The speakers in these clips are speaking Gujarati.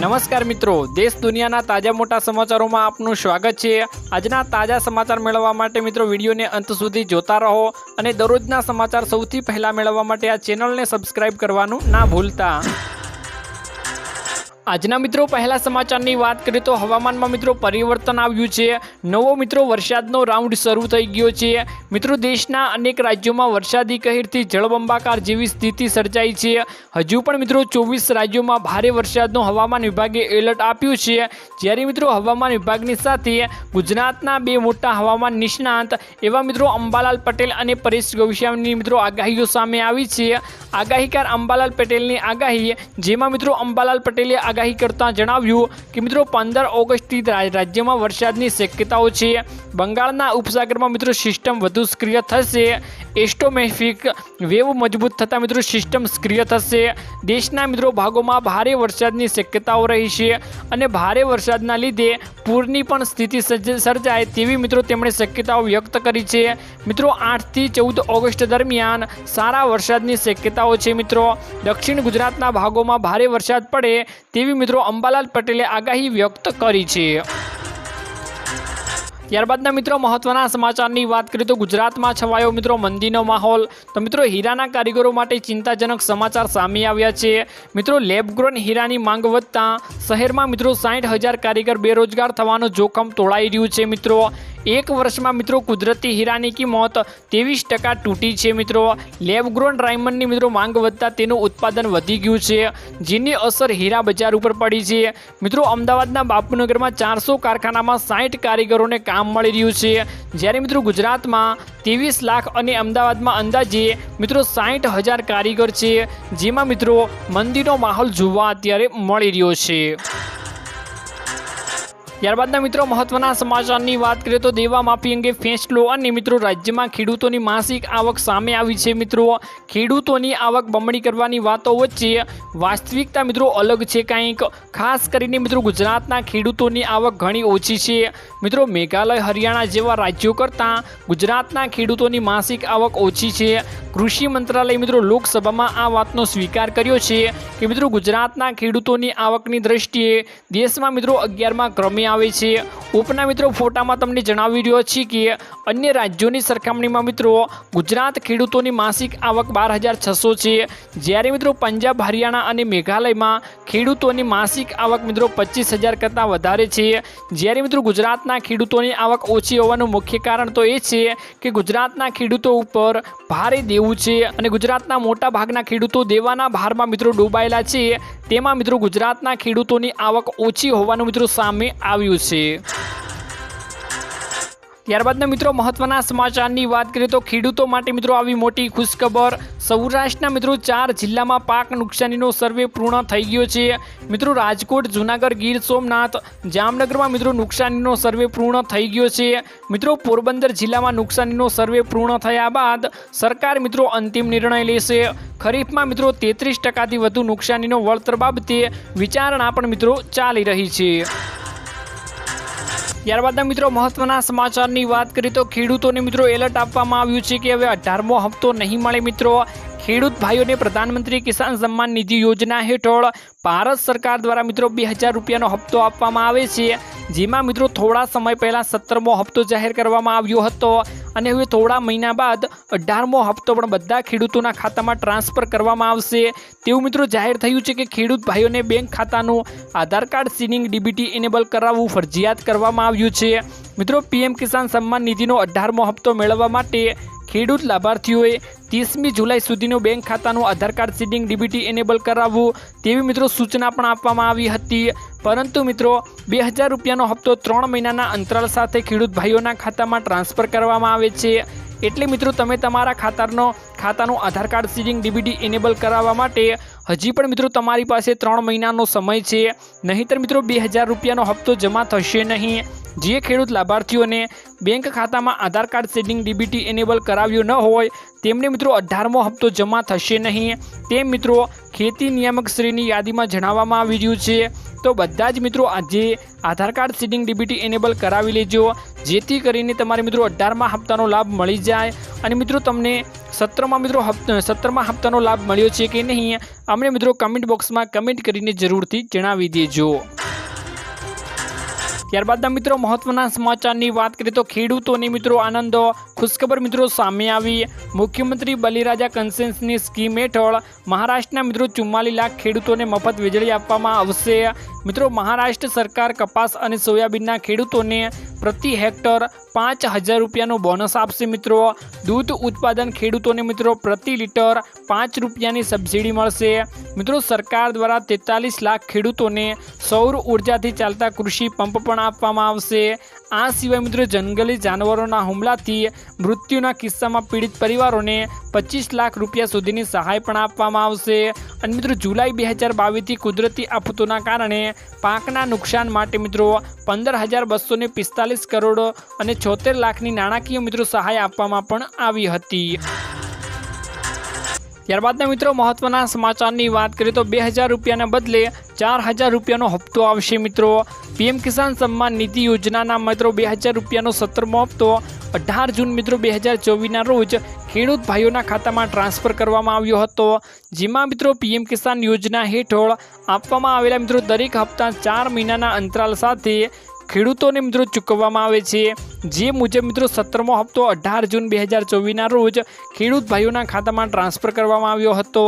નમસ્કાર મિત્રો, દેશ દુનિયાના તાજા મોટા સમાચારોમાં આપનું સ્વાગત છે. આજના તાજા સમાચાર મેળવવા માટે મિત્રો વિડીયોને અંત સુધી જોતા રહો અને દરરોજના સમાચાર સૌથી પહેલા મેળવવા માટે આ ચેનલને સબસ્ક્રાઇબ કરવાનું ના ભૂલતા. આજના મિત્રો, પહેલા સમાચારની વાત કરીએ તો હવામાનમાં મિત્રો પરિવર્તન આવ્યું છે. નવો મિત્રો, વરસાદનો રાઉન્ડ શરૂ થઈ ગયો છે. મિત્રો, દેશના અનેક રાજ્યોમાં વરસાદી કહેરથી જળબંબાકાર જેવી સ્થિતિ સર્જાઈ છે. હજુ પણ મિત્રો ચોવીસ રાજ્યોમાં ભારે વરસાદનું હવામાન વિભાગે એલર્ટ આપ્યું છે. જ્યારે મિત્રો હવામાન વિભાગની સાથે ગુજરાતના બે મોટા હવામાન નિષ્ણાંત એવા મિત્રો અંબાલાલ પટેલ અને પરેશ ગૌસ્વામીની મિત્રો આગાહીઓ સામે આવી છે. આગાહીકાર અંબાલાલ પટેલની આગાહી, જેમાં મિત્રો અંબાલાલ પટેલે આગાહી કરતાં જણાવ્યું કે મિત્રો પંદર ઓગસ્ટથી રાજ્યમાં વરસાદની શક્યતાઓ છે. બંગાળના ઉપસાગરમાં મિત્રો સિસ્ટમ વધુ સક્રિય થશે. એસ્ટોમેફિક વેવ મજબૂત થતાં મિત્રો સિસ્ટમ સક્રિય થશે. દેશના મિત્રો ભાગોમાં ભારે વરસાદની શક્યતાઓ રહી છે અને ભારે વરસાદના લીધે પૂરની પણ સ્થિતિ સર્જ- સર્જાય તેવી મિત્રો તેમણે શક્યતાઓ વ્યક્ત કરી છે. મિત્રો આઠથી ચૌદ ઓગસ્ટ દરમિયાન સારા વરસાદની શક્યતાઓ છે મિત્રો. દક્ષિણ ગુજરાતના ભાગોમાં ભારે વરસાદ પડે તેવી મિત્રો અંબાલાલ પટેલે આગાહી વ્યક્ત કરી છે. ત્યારબાદના મિત્રો મહત્વના સમાચારની વાત કરીએ તો ગુજરાતમાં છવાયો મિત્રો મંદીનો માહોલ. તો મિત્રો હીરાના કારીગરો માટે ચિંતાજનક સમાચાર સામે આવ્યા છે. મિત્રો લેબગ્રોન હીરાની માંગ વધતા શહેરમાં મિત્રો સાઠ હજાર કારીગર બેરોજગાર થવાનું જોખમ તોળાઈ રહ્યું છે મિત્રો. એક વર્ષમાં મિત્રો કુદરતી હીરાની કિંમત ત્રેવીસ ટકા તૂટી છે મિત્રો. લેબગ્રોન ડાયમંડની મિત્રો માંગ વધતા તેનું ઉત્પાદન વધી ગયું છે. જેની અસર હીરા બજાર ઉપર પડી છે. મિત્રો અમદાવાદના બાપુનગરમાં ચારસો કારખાનામાં સાઠ કારીગરોને કામ મળી રહ્યું છે. જ્યારે મિત્રો ગુજરાતમાં ત્રેવીસ લાખ અને અમદાવાદમાં અંદાજે મિત્રો સાઠ હજાર કારીગર છે. જેમાં મિત્રો મંદિરનો માહોલ જોવા અત્યારે મળી રહ્યો છે. ત્યારબાદના મિત્રો, મહત્વના સમાચારની વાત કરીએ તો દેવા માફી અંગે ફેંસલો અને મિત્રો, રાજ્યમાં ખેડૂતોની માસિક આવક સામે આવી છે મિત્રો. ખેડૂતોની આવક બમણી કરવાની વાતો વચ્ચે વાસ્તવિકતા મિત્રો અલગ છે કંઈક. ખાસ કરીને મિત્રો, ગુજરાતના ખેડૂતોની આવક ઘણી ઓછી છે. મિત્રો, મેઘાલય, હરિયાણા જેવા રાજ્યો કરતાં ગુજરાતના ખેડૂતોની માસિક આવક ઓછી છે. કૃષિ મંત્રાલય મિત્રો લોકસભામાં આ વાતનો સ્વીકાર કર્યો છે કે મિત્રો, ગુજરાતના ખેડૂતોની આવકની દ્રષ્ટિએ દેશમાં મિત્રો અગિયારમાં ક્રમે આવે છે. ઉપના મિત્રો ફોટામાં તમને જણાવી રહ્યો છે કે અન્ય રાજ્યોની સરખામણીમાં મિત્રો ગુજરાત ખેડૂતોની માસિક આવક બાર હજાર છસો છે. જ્યારે મિત્રો પંજાબ, હરિયાણા અને મેઘાલયમાં ખેડૂતોની માસિક આવક મિત્રો પચીસ હજાર કરતાં વધારે છે. જ્યારે મિત્રો ગુજરાતના ખેડૂતોની આવક ઓછી હોવાનું મુખ્ય કારણ તો એ છે કે ગુજરાતના ખેડૂતો ઉપર ભારે દેવું છે અને ગુજરાતના મોટા ભાગના ખેડૂતો દેવાના ભારમાં મિત્રો ડૂબાયેલા છે. તેમાં મિત્રો ગુજરાતના ખેડૂતોની આવક ઓછી હોવાનું મિત્રો સામે આવ્યું છે. ત્યારબાદના મિત્રો મહત્વના સમાચારની વાત કરીએ તો ખેડૂતો માટે મિત્રો આવી મોટી ખુશખબર. સૌરાષ્ટ્રના મિત્રો ચાર જિલ્લામાં પાક નુકસાનીનો સર્વે પૂર્ણ થઈ ગયો છે. મિત્રો રાજકોટ, જુનાગઢ, ગીર સોમનાથ, જામનગરમાં મિત્રો નુકસાનીનો સર્વે પૂર્ણ થઈ ગયો છે. મિત્રો પોરબંદર જિલ્લામાં નુકસાનીનો સર્વે પૂર્ણ થયા બાદ સરકાર મિત્રો અંતિમ નિર્ણય લેશે. ખરીફમાં મિત્રો તેત્રીસ ટકાથી વધુ નુકસાનીનો વળતર બાબતે વિચારણા પણ મિત્રો ચાલી રહી છે. ત્યારબાદના મિત્રો મહત્વના સમાચારની વાત કરીએ તો ખેડૂતોને મિત્રો એલર્ટ આપવામાં આવ્યું છે કે હવે અઢારમો હપ્તો નહીં મળે મિત્રો. ખેડૂત ભાઈઓને પ્રધાનમંત્રી કિસાન સન્માન નિધિ યોજના હેઠળ ભારત સરકાર દ્વારા મિત્રો બે હજાર રૂપિયાનો હપ્તો આપવામાં આવે છે. જેમાં મિત્રો થોડા સમય પહેલાં સત્તરમો હપ્તો જાહેર કરવામાં આવ્યો હતો. અને હવે થોડા મહિના બાદ અઢારમો હપ્તો પણ બધા ખેડૂતોના ખાતામાં ટ્રાન્સફર કરવામાં આવશે. તેવું મિત્રો જાહેર થયું છે કે ખેડૂત ભાઈઓને બેંક ખાતાનું Aadhaar card seeding DBT enable કરાવવું ફરજિયાત કરવામાં આવ્યું છે. મિત્રો, પીએમ કિસાન સન્માન નિધિનો અઢારમો હપ્તો મેળવવા માટે ખેડૂત લાભાર્થીઓએ ત્રીસમી જુલાઈ સુધીનું બેંક ખાતાનું Aadhaar card seeding DBT enable કરાવવું તેવી મિત્રો સૂચના પણ આપવામાં આવી હતી. પરંતુ મિત્રો, બે હજાર રૂપિયાનો હપ્તો ત્રણ મહિનાના અંતરાલ સાથે ખેડૂત ભાઈઓના ખાતામાં ટ્રાન્સફર કરવામાં આવે છે. એટલે મિત્રો તમે તમારા ખાતાનો ખાતાનું Aadhaar card seeding DBT enable કરાવવા માટે હજી પણ મિત્રો તમારી પાસે ત્રણ મહિનાનો સમય છે. નહીંતર મિત્રો બે હજાર રૂપિયાનો હપ્તો જમા થશે નહીં. જે ખેડૂત લાભાર્થીઓને બેંક ખાતામાં Aadhaar card setting DBT enable કરાવ્યું ન હોય, તેમને મિત્રો અઢારમો હપ્તો જમા થશે નહીં. તેમ મિત્રો ખેતી નિયામક શ્રીની યાદીમાં જણાવવામાં આવી રહ્યું છે. તો બધા જ મિત્રો આજે Aadhaar card seeding DBT enable કરાવી લેજો. જેથી કરીને તમારે મિત્રો અઢારમાં હપ્તાનો લાભ મળી જાય. અને મિત્રો તમને સત્રમાં મિત્રો હપ્તા સત્તરમાં હપ્તાનો લાભ મળ્યો છે કે નહીં, અમને મિત્રો કમેન્ટ બોક્સમાં કમેન્ટ કરીને જરૂરથી જણાવી દેજો. ત્યારબાદના મિત્રો મહત્વના સમાચારની વાત કરીએ તો ખેડૂતોની મિત્રો આનંદો, ખુશખબર મિત્રો સામે આવી. મુખ્યમંત્રી બલિરાજા કન્સેન્સની સ્કીમ હેઠળ મહારાષ્ટ્રના મિત્રો ચુમ્માલીસ લાખ ખેડૂતોને મફત વીજળી આપવામાં આવશે. મિત્રો, મહારાષ્ટ્ર સરકાર કપાસ અને સોયાબીનના ખેડૂતોને પ્રતિ હેક્ટર પાંચ હજાર રૂપિયાનું બોનસ આપશે મિત્રો. દૂધ ઉત્પાદન ખેડૂતોને મિત્રો પ્રતિ લીટર પાંચ રૂપિયાની સબસિડી મળશે. મિત્રો સરકાર દ્વારા તેતાલીસ લાખ ખેડૂતોને સૌર ઉર્જાથી ચાલતા કૃષિ પંપ પણ આપવામાં આવશે. આ સિવાય મિત્રો જંગલી જાનવરોના હુમલાથી મૃત્યુના કિસ્સામાં પીડિત પરિવારોને પચીસ લાખ રૂપિયા સુધીની સહાય પણ આપવામાં આવશે. અને મિત્રો જુલાઈ બે હજાર બાવીસથી કુદરતી આફતોના કારણે પાકના નુકસાન માટે મિત્રો પંદર હજાર બસો ને પિસ્તાલીસ કરોડ અને છોતેર લાખની નાણાકીય મિત્રો સહાય આપવામાં પણ આવી હતી. ત્યારબાદના મિત્રો મહત્વના સમાચારની વાત કરીએ તો બે રૂપિયાના બદલે ચાર હજાર રૂપિયાનો હપ્તો આવશે મિત્રો. પીએમ કિસાન સન્માન નિધિ યોજનાના મિત્રો બે હજાર રૂપિયાનો સત્તરમો હપ્તો. અઢાર જૂન મિત્રો બે હજાર ચોવીસના રોજ ખેડૂત ભાઈઓના ખાતામાં ટ્રાન્સફર કરવામાં આવ્યો હતો. જેમાં મિત્રો પીએમ કિસાન યોજના હેઠળ આપવામાં આવેલા મિત્રો દરેક હપ્તા ચાર મહિનાના અંતરાલ સાથે ખેડૂતોને મિત્રો ચૂકવવામાં આવે છે. જે મુજબ મિત્રો સત્તરમો હપ્તો અઢાર જૂન બે હજાર ચોવીસના રોજ ખેડૂત ભાઈઓના ખાતામાં ટ્રાન્સફર કરવામાં આવ્યો હતો.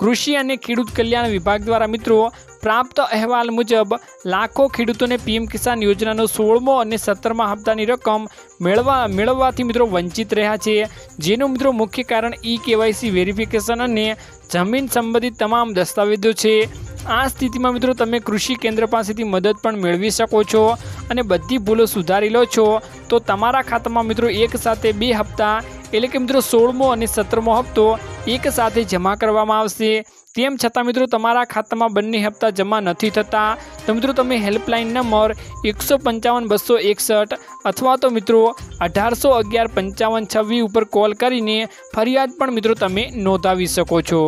કૃષિ અને ખેડૂત કલ્યાણ વિભાગ દ્વારા મિત્રો પ્રાપ્ત અહેવાલ મુજબ લાખો ખેડૂતોને પીએમ કિસાન યોજનાનો સોળમો અને સત્તરમા હપ્તાની રકમ મેળવા, મેળવવાથી મિત્રો વંચિત રહ્યા છે. જેનું મિત્રો મુખ્ય કારણ ઈ કેવાયસી વેરિફિકેશન અને જમીન સંબંધિત તમામ દસ્તાવેજો છે. આ સ્થિતિમાં મિત્રો તમે કૃષિ કેન્દ્ર પાસેથી મદદ પણ મેળવી શકો છો. અને બધી ભૂલો સુધારી લો છો, તો તમારા ખાતામાં મિત્રો એક સાથે બે હપ્તા, એટલે કે મિત્રો સોળમો અને સત્તરમો હપ્તો એક સાથે જમા કરવામાં આવશે. તેમ છતાં મિત્રો તમારા ખાતામાં બંને હપ્તા જમા નથી થતા. તો મિત્રો તમે હેલ્પલાઇન નંબર એકસો પંચાવન બસો એકસઠ અથવા તો મિત્રો અઢારસો અગિયાર પંચાવન છવ્વીસ ઉપર કોલ કરીને ફરિયાદ પણ મિત્રો તમે નોંધાવી શકો છો.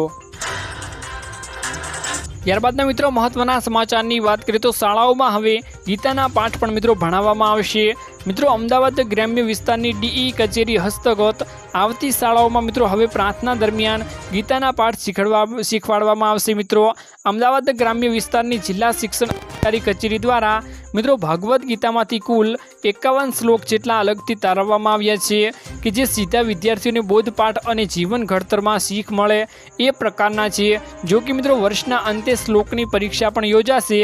ત્યારબાદના મિત્રો મહત્વના સમાચારની વાત કરીએ તો શાળાઓમાં હવે ગીતાના પાઠ પણ મિત્રો ભણાવવામાં આવશે. મિત્રો અમદાવાદ ગ્રામ્ય વિસ્તારની ડીઈ કચેરી હસ્તગત. આવતી શાળાઓમાં મિત્રો હવે પ્રાર્થના દરમિયાન ગીતાના પાઠ શીખડવા શીખવાડવામાં આવશે મિત્રો. અમદાવાદ ગ્રામ્ય વિસ્તારની જિલ્લા શિક્ષણ અધિકારી કચેરી દ્વારા મિત્રો ભગવદ્ ગીતામાંથી કુલ એકાવન શ્લોક જેટલા અલગથી તારવવામાં આવ્યા છે કે જે સીધા વિદ્યાર્થીઓને બોધપાઠ અને જીવન ઘડતરમાં શીખ મળે એ પ્રકારના છે. જો કે મિત્રો વર્ષના અંતે શ્લોકની પરીક્ષા પણ યોજાશે,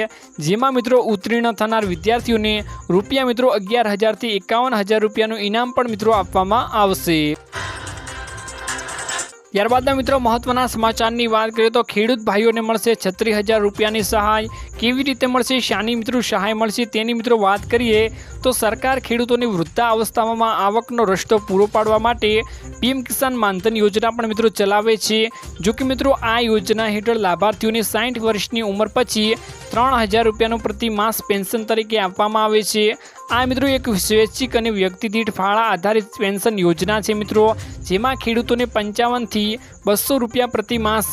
જેમાં મિત્રો ઉત્તીર્ણ થનાર વિદ્યાર્થીઓને રૂપિયા મિત્રો અગિયાર હજારથી એકાવન હજાર રૂપિયાનું ઇનામ પણ મિત્રો આપવામાં આવશે. ત્યારબાદના મિત્રો મહત્વના સમાચારની વાત કરીએ તો ખેડૂત ભાઈઓને મળશે છત્રીસ હજાર રૂપિયાની સહાય. કેવી રીતે મળશે, શાની મિત્રો સહાય મળશે તેની મિત્રો વાત કરીએ તો સરકાર ખેડૂતોની વૃદ્ધા અવસ્થામાં આવકનો રસ્તો પૂરો પાડવા માટે પીએમ કિસાન માનધન યોજના પણ મિત્રો ચલાવે છે. જો કે મિત્રો આ યોજના હેઠળ લાભાર્થીઓને સાઠ વર્ષની ઉંમર પછી ત્રણ હજાર રૂપિયાનું પ્રતિ માસ પેન્શન તરીકે આપવામાં આવે છે. આ મિત્રો, એક સ્વૈચ્છિક અને વ્યક્તિ દીઠ ફાળા આધારિત પેન્શન યોજના છે મિત્રો, જેમાં ખેડૂતોને પંચાવનથી બસો રૂપિયા પ્રતિ માસ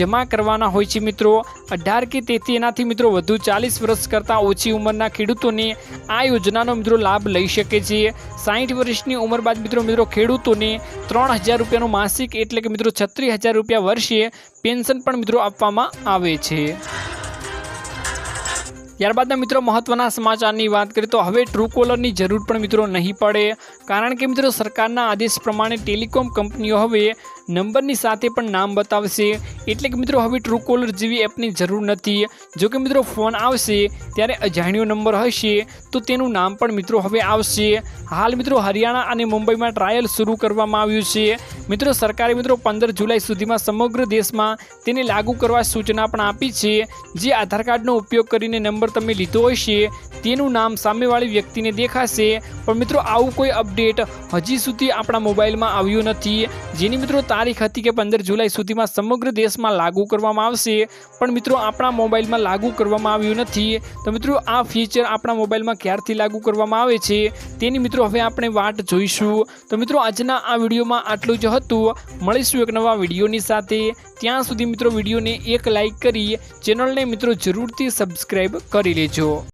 જમા કરવાના હોય છે મિત્રો. અઢાર કે તેથી એનાથી મિત્રો વધુ ચાલીસ વર્ષ કરતાં ઓછી ઉંમરના ખેડૂતોને આ યોજનાનો મિત્રો લાભ લઈ શકે છે. સાઠ વર્ષની ઉંમર બાદ મિત્રો મિત્રો ખેડૂતોને ત્રણ હજાર રૂપિયાનું માસિક એટલે કે મિત્રો છત્રીસ હજાર રૂપિયા વર્ષે પેન્શન પણ મિત્રો આપવામાં આવે છે. ત્યારબાદના મિત્રો મહત્વના સમાચારની વાત કરીએ તો હવે ટ્રુકોલરની જરૂર પણ મિત્રો નહીં પડે. કારણ કે મિત્રો સરકારના આદેશ પ્રમાણે ટેલિકોમ કંપનીઓ હવે નંબરની સાથે પણ નામ બતાવશે. એટલે કે મિત્રો, હવે ટ્રુ કોલર જેવી એપની જરૂર નથી. જો કે મિત્રો, ફોન આવશે, ત્યારે અજાણ્યો નંબર હશે, તો તેનું નામ પણ મિત્રો હવે આવશે. હાલ મિત્રો, હરિયાણા અને મુંબઈમાં ટ્રાયલ શરૂ કરવામાં આવ્યું છે. મિત્રો, સરકારે મિત્રો, પંદર જુલાઈ સુધીમાં સમગ્ર દેશમાં તેને લાગુ કરવા સૂચના પણ આપી છે. જે આધાર કાર્ડનો ઉપયોગ કરીને નંબર તમે લીધો હશે, તેનું નામ સામેવાળી વ્યક્તિને દેખાશે. પણ મિત્રો, આવું કોઈ અપડેટ હજી સુધી આપણા મોબાઈલમાં આવ્યું નથી. જેની મિત્રો તારીખ હતી કે પંદર જુલાઈ સુધીમાં સમગ્ર દેશમાં લાગુ કરવામાં આવશે. પણ મિત્રો, આપણા મોબાઈલમાં લાગુ કરવામાં આવ્યું નથી. તો મિત્રો, આ ફીચર આપણા મોબાઈલમાં ક્યારથી લાગુ કરવામાં આવે છે? તેની મિત્રો, હવે આપણે વાટ જોઈશું. તો મિત્રો, આજના આ વિડીયોમાં આટલું જ હતું. મળીશું એક નવા વિડીયોની સાથે. ત્યાં સુધી મિત્રો, વિડીયોને એક લાઈક કરી, ચેનલને મિત્રો, જરૂરથી સબસ્ક્રાઈબ કરી લેજો.